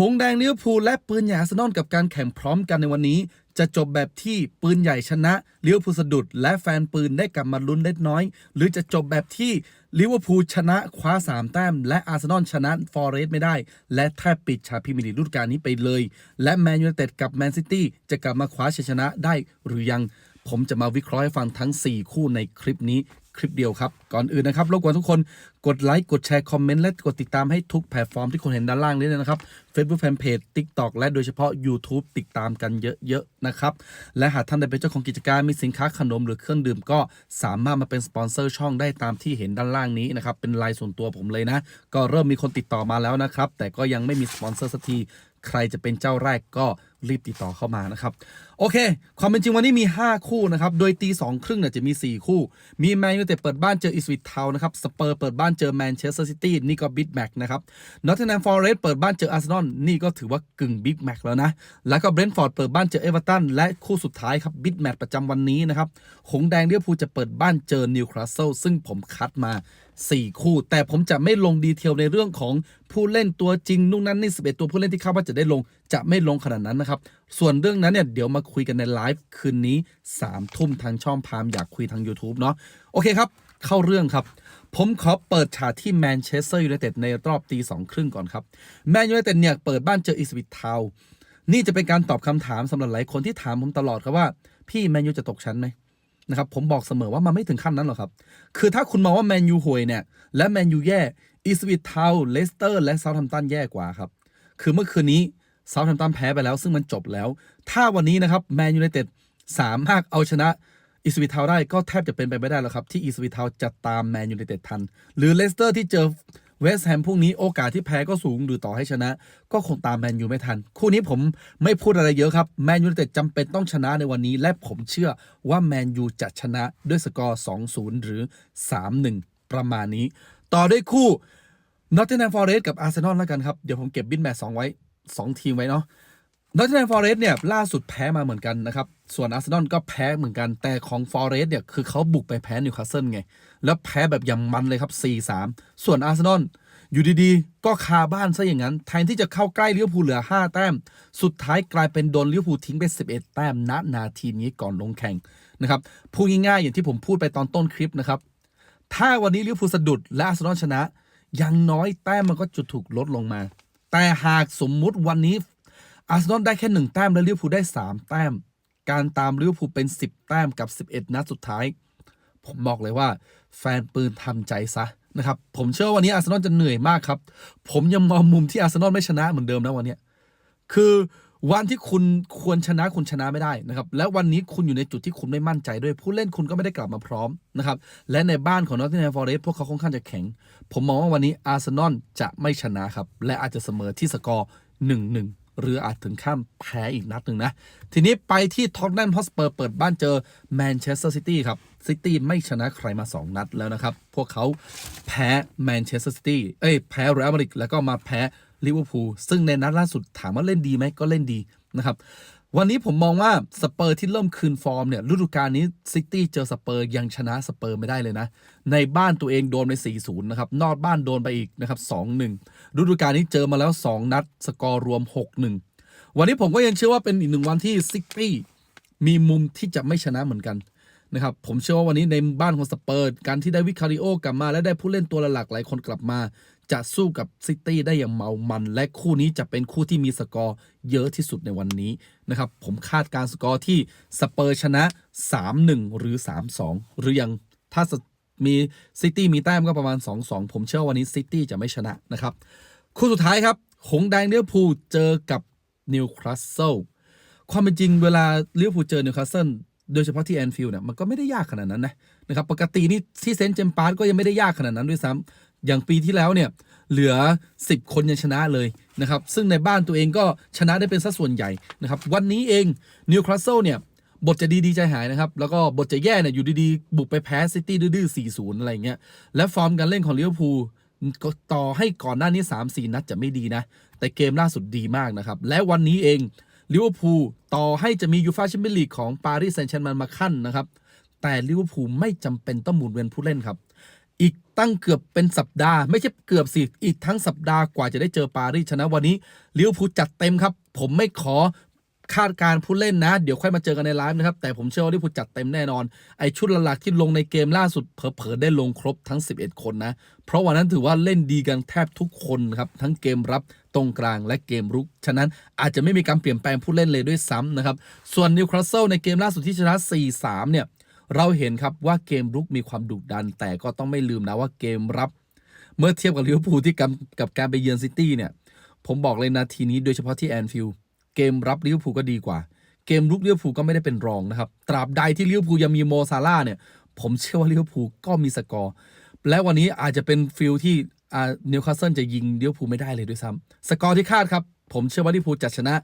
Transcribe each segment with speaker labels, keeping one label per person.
Speaker 1: หงแดงลิเวอร์พูลและปืนใหญ่อาร์เซนอลกับการแข่งพร้อมกันในวันนี้ จะจบแบบที่ปืนใหญ่ชนะลิเวอร์พูลสะดุด และแฟนปืนได้กลับมาลุ้นเล็กน้อย หรือจะจบแบบที่ลิเวอร์พูลชนะคว้า 3 แต้ม และอาร์เซนอลชนะฟอร์เรสต์ไม่ได้ และแทบปิดฉากพรีเมียร์ลีกฤดูกาลนี้ไปเลย และแมนยูไนเต็ดกับแมนซิตี้จะกลับมาคว้าชัยชนะได้หรือยัง ผมจะมาวิเคราะห์ให้ฟังทั้ง 4 คู่ในคลิปนี้คลิปเดียวครับ ก่อนอื่นนะครับรบกวนทุกคนกดไลค์ กดแชร์ คอมเมนต์ และกดติดตามให้ทุกแพลตฟอร์มที่คุณเห็นด้านล่างนี้เลยนะครับ Facebook Fanpage TikTok และโดยเฉพาะ YouTube ติดตามกันเยอะ ๆ นะครับ และหากท่านใดเป็นเจ้าของกิจการมีสินค้าขนมหรือเครื่องดื่มก็สามารถมาเป็นสปอนเซอร์ช่องได้ตามที่เห็นด้านล่างนี้นะครับ เป็นรายส่วนตัวผมเลยนะ ก็เริ่มมีคนติดต่อมาแล้วนะครับ แต่ก็ยังไม่มีสปอนเซอร์สักทีใครจะเป็นเจ้าแรกก็รีบติดต่อเข้ามานะครับโอเค ความเป็นจริงวันนี้มี 5 คู่นะครับ โดยตี2ครึ่งเนี่ยจะมี 4 คู่ มีแมนยูเต็ดเปิดบ้านเจออิสวิตเทานะครับ สเปอร์เปิดบ้านเจอแมนเชสเตอร์ซิตี้นี่ก็บิ๊กแมตช์นะครับนอตเทนแนมฟอร์เรสเปิดบ้านเจออาร์เซนอลนี่ก็ถือว่ากึ่งบิ๊กแมตช์แล้วนะ แล้วก็เบรนท์ฟอร์ดเปิดบ้านเจอเอเวอร์ตันและคู่สุดท้ายครับบิ๊กแมตช์ประจำวันนี้นะครับหงแดงเลี้ยวภูจะเปิดบ้านเจอนิวคาสเซิลซึ่งผมคัดมา 4 คู่ แต่ผมจะไม่ลงดีเทลในเรื่องของผู้เล่นตัวจริงนู่นนั่นนี่11ตัวผู้เล่นที่คาดว่าจะได้ลงจะไม่ลงขนาดนั้นนะครับส่วนเรื่องนั้นเนี่ยเดี๋ยวมาคุยกันในไลฟ์คืนนี้3ทุ่มทางช่องพามอยากคุยทาง YouTube เนาะโอเคครับ เข้าเรื่องครับ ผมขอเปิดฉากที่แมนเชสเตอร์ยูไนเต็ดในรอบตีสองครึ่งก่อนครับ แมนยูไนเต็ดเนี่ยเปิดบ้านเจออิสวิตทาวนี่จะเป็นการตอบคำถามสำหรับหลายคนที่ถามผมตลอดครับว่า พี่แมนยูจะตกชั้นไหมนะครับผมบอกเสมอว่ามันไม่ถึงขั้นนั้นหรอกครับ คือถ้าคุณมองว่าแมนยูห่วยเนี่ยและแมนยูแย่อีสวิตเทาเลสเตอร์และเซาท์แฮมป์ตันแย่กว่าครับคือเมื่อคืนนี้ เซาท์แฮมป์ตันแพ้ไปแล้ว ซึ่งมันจบแล้ว ถ้าวันนี้นะครับแมนยูไนเต็ดสามารถเอาชนะอีสวิทาวได้ก็แทบจะเป็นไปไม่ได้แล้วครับ ที่อีสวิทาวจะตามแมนยูไนเต็ดทัน หรือเลสเตอร์ที่เจอเวสต์แฮมพรุ่งนี้โอกาสที่แพ้ก็สูงหรือต่อให้ชนะ ก็คงตามแมนยูไม่ทัน คู่นี้ผมไม่พูดอะไรเยอะครับ แมนยูไนเต็ดจำเป็นต้องชนะในวันนี้ และผมเชื่อว่าแมนยูจะชนะด้วยสกอร์ 2-0 หรือ 3-1 ประมาณนี้ ต่อด้วยคู่นอตเทนแนมฟอร์เรสกับอาร์เซนอลแล้วกันครับ เดี๋ยวผมเก็บบินแมตช์สองไว้ 2 ทีมไว้เนาะนอต t แ n มฟอร์เรสเนี่ยล่าสุดแพ้มาเหมือนกันนะครับ ส่วนอาร์เซนอลก็แพ้เหมือนกันแต่ของฟอร์เรสเนี่ยคือเขาบุกไปแพ้นิวคาสเซิลไง แล้วแพ้แบบอย่างมันเลยครับ 4-3 ส่วนอาร์เซนอลอยู่ดีๆ ก็คาบ้านซะอย่างนั้น แทนที่จะเข้าใกล้ลิเวอร์พูลเหลือ 5 แต้ม สุดท้ายกลายเป็นโดนลิเวอร์พูลทิ้งไป 11 แต้มณนาทีนี้ก่อนลงแข่งนะครับพูดง่ายๆอย่างที่ผมพูดไปตอนต้นคลิปนะครับถ้าวันนี้ลิเวอร์พูลสะดุดและอาร์เซนอลชนะยังน้อยแต้มมันก็จะถูกลดลงมา แต่หากสมมุติวันนี้อาร์เซนอลได้แค่หนึ่งแต้มและลิเวอร์พูลได้ 3 แต้ม การตามลิเวอร์พูลเป็น 10 แต้มกับ 11 นัดสุดท้าย ผมบอกเลยว่า แฟนปืนทำใจซะนะครับผมเชื่อวันนี้อาร์เซนอลจะเหนื่อยมากครับ ผมยังมองมุมที่อาร์เซนอลไม่ชนะเหมือนเดิมนะวันนี้คือ วันที่คุณควรชนะคุณชนะไม่ได้นะครับและวันนี้คุณอยู่ในจุดที่คุณไม่มั่นใจด้วยผู้เล่นคุณก็ไม่ได้กลับมาพร้อมนะครับและในบ้านของนอตติงแฮมฟอร์เรสพวกเขาค่อนข้างจะแข็ง ผมมองว่าวันนี้อาร์เซนอลจะไม่ชนะครับและอาจจะเสมอที่สกอร์1-1หรืออาจถึงข้ามแพ้อีกนัดหนึ่งนะ ทีนี้ไปที่ท็อตแนมฮอสเปอร์เปิดบ้านเจอแมนเชสเตอร์ซิตี้ครับซิตี้ไม่ชนะใครมา 2 นัดแล้วนะครับ พวกเขาแพ้แมนเชสเตอร์ซิตี้เอ้ยแพ้เรอัลมาดริดแล้วก็มาแพ้ ลิเวอร์พูลซึ่งในนัดล่าสุดถามว่าเล่นดีไหมก็เล่นดีนะครับวันนี้ผมมองว่าสเปอร์ที่เริ่มคืนฟอร์มเนี่ยฤดูกาลนี้ซิตี้เจอสเปอร์ยังชนะสเปอร์ไม่ได้เลยนะ ในบ้านตัวเองโดนไป 4-0 นะครับ นอกบ้านโดนไปอีกนะครับ 2-1 ฤดูกาลนี้เจอมาแล้ว 2 นัด สกอร์รวม 6-1 วันนี้ผมก็ยังเชื่อว่าเป็นอีกหนึ่งวันที่ซิตี้มีมุมที่จะไม่ชนะเหมือนกันนะครับผมเชื่อว่าวันนี้ในบ้านของสเปอร์ การที่ได้วิคาริโอกลับมาและได้ผู้เล่นตัวหลักหลายคนกลับมา จะสู้กับซิตี้ได้อย่างเมามัน และคู่นี้จะเป็นคู่ที่มีสกอร์เยอะที่สุดในวันนี้นะครับ ผมคาดการสกอร์ที่สเปอร์ชนะ 3-1 หรือ 3-2 หรือยังถ้ามีซิตี้มีแต้มก็ประมาณ 2-2 ผมเชื่อวันนี้ซิตี้จะไม่ชนะนะครับ คู่สุดท้ายครับหงส์แดงเลี้ยวภูเจอกับนิวคาสเซิลความเป็นจริงเวลาเลิเวพูเจอนิวคาสเซิลโดยเฉพาะที่แอนฟิลด์เนี่ยมันก็ไม่ได้ยากขนาดนั้นนะนะครับปกตินี่ที่เซนต์เจมส์ปาร์ก็ยังไม่ได้ยากขนาดนั้นด้วยซ้ำ อย่างปีที่แล้วเนี่ยเหลือ 10 คนยังชนะเลยนะครับ ซึ่งในบ้านตัวเองก็ชนะได้เป็นสัดส่วนใหญ่นะครับ วันนี้เองนิวคาสเซิลเนี่ย บทจะดีดีใจหายนะครับ แล้วก็บทจะแย่เนี่ยอยู่ดีๆ บุกไปแพ้ซิตี้ดื้อๆ 4-0 อะไรเงี้ย และฟอร์มการเล่นของลิเวอร์พูลก็ต่อให้ก่อนหน้านี้ 3-4 นัดจะไม่ดีนะ แต่เกมล่าสุดดีมากนะครับ และวันนี้เองลิเวอร์พูลต่อให้จะมียูฟาแชมเปี้ยนลีกของปารีสแซงต์แชร์แมงมาขั้นนะครับ แต่ลิเวอร์พูลไม่จำเป็นต้องหมุนเวียนผู้เล่นครับ ตั้งเกือบเป็นสัปดาห์ ไม่ใช่เกือบสิอีกทั้งสัปดาห์กว่าจะได้เจอปารีสชนะวันนี้ลิเวอร์พูลจัดเต็มครับ ผมไม่ขอคาดการผู้เล่นนะ เดี๋ยวค่อยมาเจอกันในไลฟ์นะครับ แต่ผมเชื่อว่าลิเวอร์พูลจัดเต็มแน่นอน ไอชุดหลักๆที่ลงในเกมล่าสุดเผลอๆได้ลงครบทั้ง 11 คนนะ เพราะวันนั้นถือว่าเล่นดีกันแทบทุกคนครับ ทั้งเกมรับตรงกลางและเกมรุก ฉะนั้นอาจจะไม่มีการเปลี่ยนแปลงผู้เล่นเลยด้วยซ้ำนะครับ ส่วนนิวคาสเซิลในเกมล่าสุดที่ชนะ 4-3 เนี่ย เราเห็นครับว่าเกมรุกมีความดุดัน แต่ก็ต้องไม่ลืมนะว่าเกมรับ เมื่อเทียบกับลิเวอร์พูลที่กับกับการไปเยือนซิตี้เนี่ย ผมบอกเลยนาทีนี้โดยเฉพาะที่แอนฟิลด์เกมรับลิเวอร์พูลก็ดีกว่า เกมรุกลิเวอร์พูลก็ไม่ได้เป็นรองนะครับ ตราบใดที่ลิเวอร์พูลยังมีโมซาร่าเนี่ย ผมเชื่อว่าลิเวอร์พูลก็มีสกอร์ และวันนี้อาจจะเป็นฟิลที่อ่านิวคาสเซิลจะยิงลิเวอร์พูลไม่ได้เลยด้วยซ้ำสกอร์ที่คาดครับ ผมเชื่อว่าลิเวอร์พูลจะชนะ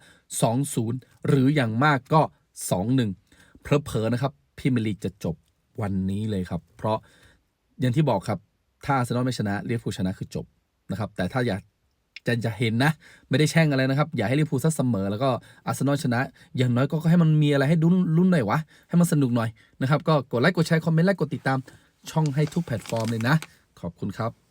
Speaker 1: 2-0 หรืออย่างมากก็ 2-1เพลอๆนะครับ พรีเมียร์ลีกจะจบวันนี้เลยครับ เพราะอย่างที่บอกครับ ถ้าอาร์เซนอลไม่ชนะเรียกผู้ชนะคือจบนะครับ แต่ถ้าอยากจะจะเห็นนะ ไม่ได้แช่งอะไรนะครับ อยากให้ลิเวอร์พูลซัดเสมอ แล้วก็อาร์เซนอลชนะ อย่างน้อยก็ให้มันมีอะไรให้ดุ้นลุ้นหน่อยวะ ให้มันสนุกหน่อยนะครับ ก็กดไลค์กดแชร์คอมเมนต์และกดติดตามช่องให้ทุกแพลตฟอร์มเลยนะ ขอบคุณครับ